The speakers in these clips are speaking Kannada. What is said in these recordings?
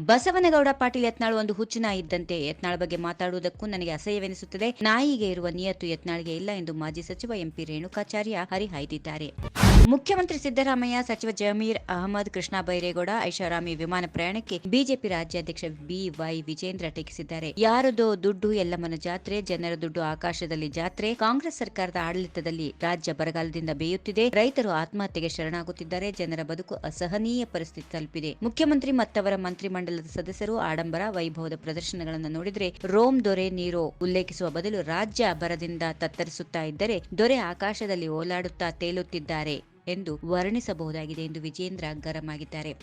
ಬಸವನಗೌಡ ಪಾಟೀಲ್ ಯತ್ನಾಳು ಒಂದು ಹುಚ್ಚು ನಾಯಿ ಇದ್ದಂತೆ ಯತ್ನಾಳ ಬಗ್ಗೆ ಮಾತಾಡುವುದಕ್ಕೂ ನನಗೆ ಅಸಹ್ಯವೆನಿಸುತ್ತದೆ. ನಾಯಿಗೆ ಇರುವ ನಿಯತ್ತು ಯತ್ನಾಳ್ಗೆ ಇಲ್ಲ ಎಂದು ಮಾಜಿ ಸಚಿವ ಎಂಪಿ ರೇಣುಕಾಚಾರ್ಯ ಹರಿಹಾಯ್ದಿದ್ದಾರೆ. ಮುಖ್ಯಮಂತ್ರಿ ಸಿದ್ದರಾಮಯ್ಯ, ಸಚಿವ ಜಮೀರ್ ಅಹಮದ್, ಕೃಷ್ಣ ಬೈರೇಗೌಡ, ಐಷಾರಾಮಿ ವಿಮಾನ ಪ್ರಯಾಣಕ್ಕೆ ಬಿಜೆಪಿ ರಾಜ್ಯಾಧ್ಯಕ್ಷ ಬಿವೈ ವಿಜೇಂದ್ರ ಟೀಕಿಸಿದ್ದಾರೆ. ಯಾರದೋ ದುಡ್ಡು, ಎಲ್ಲಮ್ಮನ ಜಾತ್ರೆ, ಜನರ ದುಡ್ಡು ಆಕಾಶದಲ್ಲಿ ಜಾತ್ರೆ, ಕಾಂಗ್ರೆಸ್ ಸರ್ಕಾರದ ಆಡಳಿತದಲ್ಲಿ ರಾಜ್ಯ ಬರಗಾಲದಿಂದ ಬೇಯುತ್ತಿದೆ. ರೈತರು ಆತ್ಮಹತ್ಯೆಗೆ ಶರಣಾಗುತ್ತಿದ್ದಾರೆ. ಜನರ ಬದುಕು ಅಸಹನೀಯ ಪರಿಸ್ಥಿತಿ ತಲುಪಿದೆ. ಮುಖ್ಯಮಂತ್ರಿ ಮತ್ತವರ ಮಂತ್ರಿಮಂಡಲದ ಸದಸ್ಯರು ಆಡಂಬರ ವೈಭವದ ಪ್ರದರ್ಶನಗಳನ್ನು ನೋಡಿದರೆ ರೋಮ್ ದೊರೆ ನೀರೋ ಉಲ್ಲೇಖಿಸುವ ಬದಲು ರಾಜ್ಯ ಬರದಿಂದ ತತ್ತರಿಸುತ್ತಾ ಇದ್ದರೆ ದೊರೆ ಆಕಾಶದಲ್ಲಿ ಓಲಾಡುತ್ತಾ ತೇಲುತ್ತಿದ್ದಾರೆ. ಎಂದು ವರ್ಣಿಸಬಹುದಾಗಿದೆ ಎಂದು ವಿಜೇಂದ್ರ ಗರಂ ಆಗಿದ್ದಾರೆ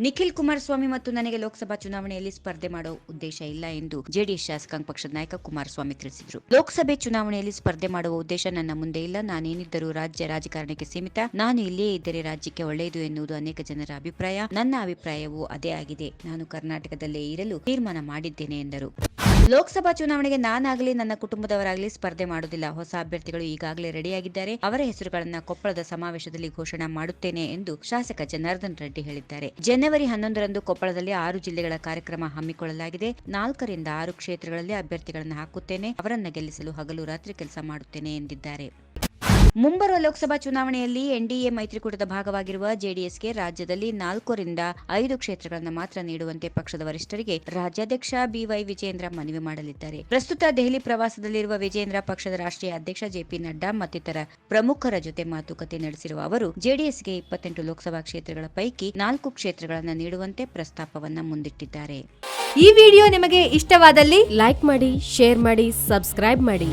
ನಿಖಿಲ್ ಕುಮಾರಸ್ವಾಮಿ ಮತ್ತು ನನಗೆ ಲೋಕಸಭಾ ಚುನಾವಣೆಯಲ್ಲಿ ಸ್ಪರ್ಧೆ ಮಾಡೋ ಉದ್ದೇಶ ಇಲ್ಲ ಎಂದು ಜೆಡಿಎಸ್ ಶಾಸಕಾಂಗ ಪಕ್ಷದ ನಾಯಕ ಕುಮಾರಸ್ವಾಮಿ ತಿಳಿಸಿದರು. ಲೋಕಸಭೆ ಚುನಾವಣೆಯಲ್ಲಿ ಸ್ಪರ್ಧೆ ಮಾಡುವ ಉದ್ದೇಶ ನನ್ನ ಮುಂದೆ ಇಲ್ಲ. ನಾನೇನಿದ್ದರೂ ರಾಜ್ಯ ರಾಜಕಾರಣಕ್ಕೆ ಸೀಮಿತ. ನಾನು ಇಲ್ಲಿಯೇ ಇದ್ದರೆ ರಾಜ್ಯಕ್ಕೆ ಒಳ್ಳೆಯದು ಎನ್ನುವುದು ಅನೇಕ ಜನರ ಅಭಿಪ್ರಾಯ. ನನ್ನ ಅಭಿಪ್ರಾಯವೂ ಅದೇ ಆಗಿದೆ. ನಾನು ಕರ್ನಾಟಕದಲ್ಲೇ ಇರಲು ತೀರ್ಮಾನ ಮಾಡಿದ್ದೇನೆ ಎಂದರು. ಲೋಕಸಭಾ ಚುನಾವಣೆಗೆ ನಾನಾಗಲಿ ನನ್ನ ಕುಟುಂಬದವರಾಗಲಿ ಸ್ಪರ್ಧೆ ಮಾಡುವುದಿಲ್ಲ. ಹೊಸ ಅಭ್ಯರ್ಥಿಗಳು ಈಗಾಗಲೇ ರೆಡಿಯಾಗಿದ್ದಾರೆ. ಅವರ ಹೆಸರುಗಳನ್ನು ಕೊಪ್ಪಳದ ಸಮಾವೇಶದಲ್ಲಿ ಘೋಷಣೆ ಮಾಡುತ್ತೇನೆ ಎಂದು ಶಾಸಕ ಜನಾರ್ದನ್ ರೆಡ್ಡಿ ಹೇಳಿದ್ದಾರೆ. ಜನವರಿ ಹನ್ನೊಂದರಂದು ಕೊಪ್ಪಳದಲ್ಲಿ ಆರು ಜಿಲ್ಲೆಗಳ ಕಾರ್ಯಕ್ರಮ ಹಮ್ಮಿಕೊಳ್ಳಲಾಗಿದೆ. ನಾಲ್ಕರಿಂದ ಆರು ಕ್ಷೇತ್ರಗಳಲ್ಲಿ ಅಭ್ಯರ್ಥಿಗಳನ್ನು ಹಾಕುತ್ತೇನೆ. ಅವರನ್ನು ಗೆಲ್ಲಿಸಲು ಹಗಲು ರಾತ್ರಿ ಕೆಲಸ ಮಾಡುತ್ತೇನೆ ಎಂದಿದ್ದಾರೆ. ಮುಂಬರುವ ಲೋಕಸಭಾ ಚುನಾವಣೆಯಲ್ಲಿ ಎನ್ಡಿಎ ಮೈತ್ರಿಕೂಟದ ಭಾಗವಾಗಿರುವ ಜೆಡಿಎಸ್ಗೆ ರಾಜ್ಯದಲ್ಲಿ ನಾಲ್ಕರಿಂದ ಐದು ಕ್ಷೇತ್ರಗಳನ್ನು ಮಾತ್ರ ನೀಡುವಂತೆ ಪಕ್ಷದ ವರಿಷ್ಠರಿಗೆ ರಾಜ್ಯಾಧ್ಯಕ್ಷ ಬಿವೈ ವಿಜೇಂದ್ರ ಮನವಿ ಮಾಡಲಿದ್ದಾರೆ. ಪ್ರಸ್ತುತ ದೆಹಲಿ ಪ್ರವಾಸದಲ್ಲಿರುವ ವಿಜೇಂದ್ರ ಪಕ್ಷದ ರಾಷ್ಟ್ರೀಯ ಅಧ್ಯಕ್ಷ ಜೆಪಿ ನಡ್ಡಾ ಮತ್ತಿತರ ಪ್ರಮುಖರ ಜೊತೆ ಮಾತುಕತೆ ನಡೆಸಿರುವ ಅವರು, ಜೆಡಿಎಸ್ಗೆ ಇಪ್ಪತ್ತೆಂಟು ಲೋಕಸಭಾ ಕ್ಷೇತ್ರಗಳ ಪೈಕಿ ನಾಲ್ಕು ಕ್ಷೇತ್ರಗಳನ್ನು ನೀಡುವಂತೆ ಪ್ರಸ್ತಾಪವನ್ನು ಮುಂದಿಟ್ಟಿದ್ದಾರೆ. ಈ ವಿಡಿಯೋ ನಿಮಗೆ ಇಷ್ಟವಾದಲ್ಲಿ ಲೈಕ್ ಮಾಡಿ, ಶೇರ್ ಮಾಡಿ, ಸಬ್ಸ್ಕ್ರೈಬ್ ಮಾಡಿ.